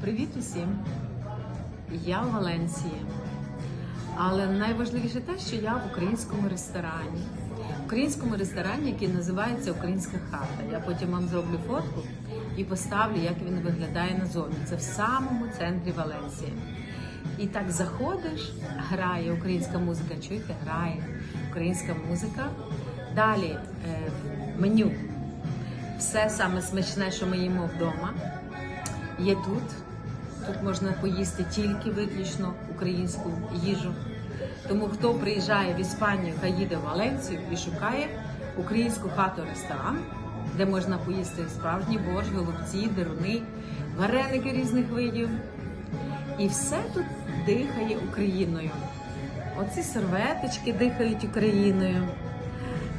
Привіт усім! Я в Валенції. Але найважливіше те, що я в українському ресторані. В українському ресторані, який називається Українська хата. Я потім вам зроблю фотку і поставлю, як він виглядає назовні. Це в самому центрі Валенції. І так заходиш, грає українська музика. Чуєте, грає українська музика. Далі е, меню. Все саме смачне, що ми їмо вдома, є тут. Тут можна поїсти тільки виключно українську їжу. Тому хто приїжджає в Іспанію, хай їде в Валенцію і шукає українську хату ресторан, де можна поїсти справжній борщ, голубці, деруни, вареники різних видів. І все тут дихає Україною. Оці серветочки дихають Україною.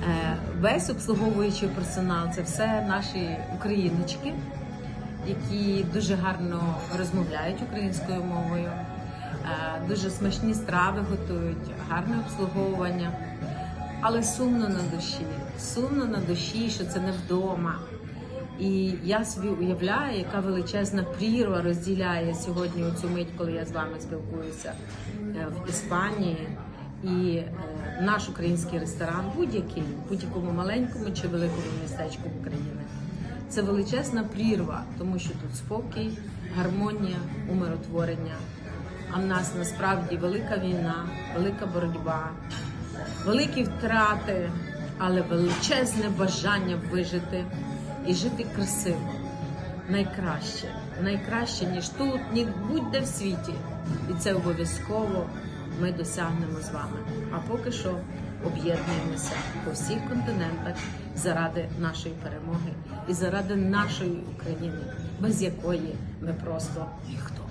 Е, Весь обслуговуючий персонал це все наші україночки, які дуже гарно розмовляють українською мовою, е, дуже смачні страви готують, гарне обслуговування. Але сумно на душі, сумно на душі, що це не вдома. І я собі уявляю, яка величезна прірва розділяє сьогодні у цю мить, коли я з вами спілкуюся е, в Іспанії. І е, наш український ресторан, будь-який, будь-якому маленькому чи великому містечку України. Це величезна прірва, тому що тут спокій, гармонія, умиротворення. А в нас насправді велика війна, велика боротьба, великі втрати, але величезне бажання вижити і жити красиво. Найкраще, найкраще, ніж тут, ні будь-де в світі. І це обов'язково ми досягнемо з вами. А поки що об'єднуємося по всіх континентах заради нашої перемоги і заради нашої України, без якої ми просто ніхто.